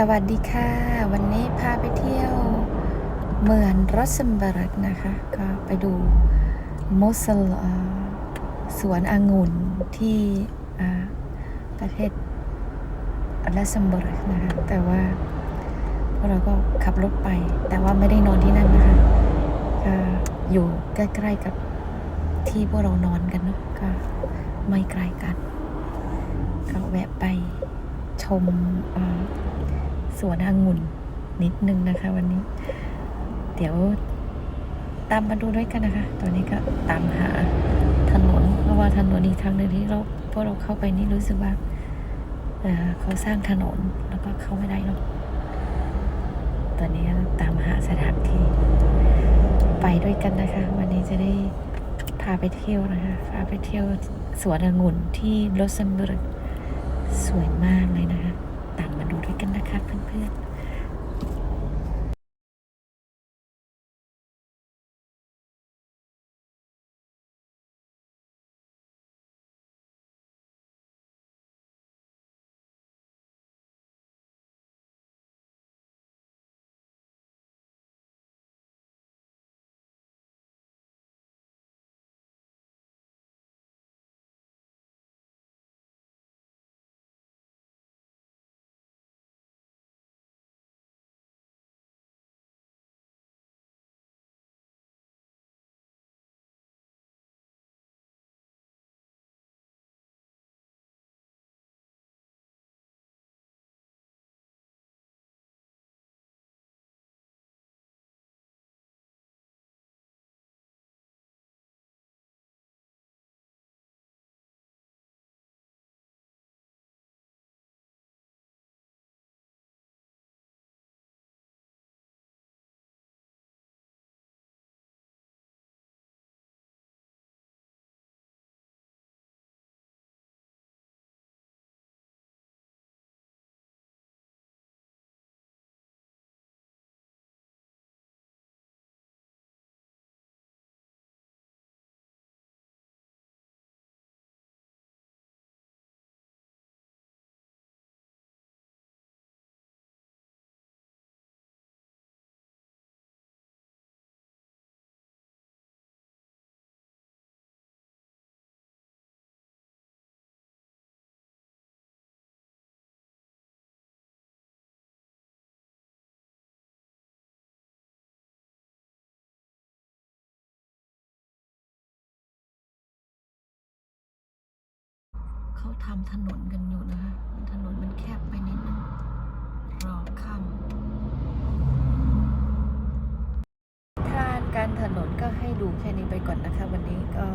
สวัสดีค่ะ วันนี้พาไปเที่ยวเมืองรอสเซมเบิร์กนะคะ ก็ไปดูโมเซลสวนองุ่นที่ประเทศรัสเซมเบิร์กนะคะ แต่ว่าพวกเราก็ขับรถไป แต่ว่าไม่ได้นอนที่นั่นนะคะก็อยู่ใกล้ๆกับที่พวกเรานอนกันเนาะก็ไม่ไกลกัน ก็แวะไป ชมสวนองุ่นนิดนึงนะคะ วันนี้ เดี๋ยวตามมาดูด้วยกันนะคะ ตอนนี้ก็ตามหาถนน เพราะว่าถนนอีกทางหนึ่งที่เราพวกเราเข้าไปนี่รู้สึกว่าเเขาสร้างถนนแล้วก็เข้าไม่ได้เนาะตอนนี้ก็ตามหาสถานที่ ไปด้วยกันนะคะ วันนี้จะได้พาไปเที่ยวนะคะพาไปเที่ยวสวนองุ่นที่โรสเซมเบิร์ก สวยมากเลยนะคะตามมาดูด้วยกันนะคะเพื่อนๆ เขาทำถนนกันอยู่นะคะ ถนนมันแคบไปนิดนึงรอค่ำทานการถนนก็ให้ดูแค่นี้ไปก่อนนะคะ วันนี้ก็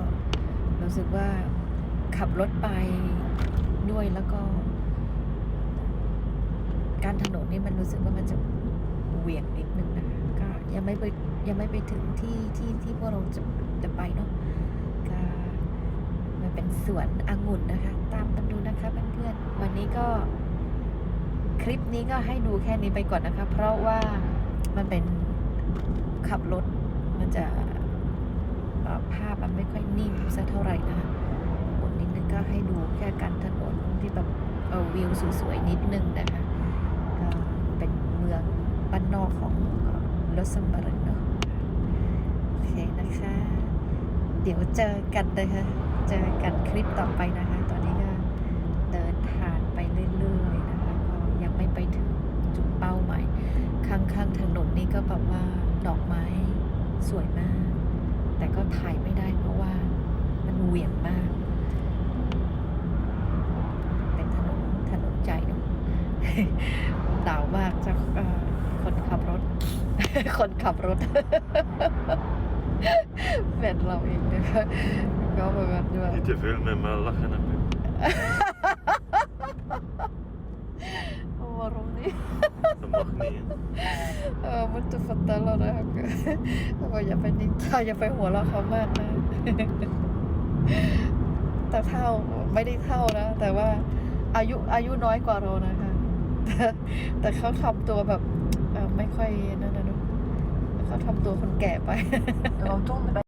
รู้สึกว่าขับรถไปด้วยแล้วก็ การถนนนี่มันรู้สึกว่ามันจะเหวี่ยงนิดนึงนะคะก็ยังไม่ไปยังไม่ไปถึงที่ที่ที่พวกเราจะจะไปเนาะก็ เป็นสวนองุ่นนะคะ ตามกันดูนะคะเพื่อนๆ วันนี้ก็คลิปนี้ก็ให้ดูแค่นี้ไปก่อนนะคะ เพราะว่ามันเป็นขับรถมันจะภาพมันไม่ค่อยนิ่งสักเท่าไหร่นะคะหมดนิดนึงก็ให้ดูแค่การถนนที่แบบเออวิวสวยๆนิดนึงนะคะก็เป็นเมืองบ้านนอกของลอสซัมเบร์กเนาะโอเคนะคะ เดี๋ยวเจอกันนะคะ เจอกันคลิปต่อไปนะคะ ตอนนี้ก็เดินทางไปเรื่อยๆนะคะก็ยังไม่ไปถึงจุดเป้าหมายข้างๆถนนนี่ก็แบบว่าดอกไม้สวยมาก แต่ก็ถ่ายไม่ได้เพราะว่ามันเหวี่ยงมากเป็นถนนถนนใจเนอะหนาวมากจากคนขับรถ คนขับรถเป็นเราเองนะคะ ก็เหมือนกันด้วย Niet te veel met me lachen heb ik. waarom niet Dat mag niet. hè. เออมันจะฟันตาเรานะคะก็บอกอย่าไปนินทาอย่าไปหัวเราะเขามากนะแต่เท่าไม่ได้เท่านะ แต่ว่าอายุอายุน้อยกว่าเรานะคะ แต่แต่เขาทำตัวแบบเออไม่ค่อยนั่นนะเนอะเขาทำตัวคนแก่ไป De rotonde bij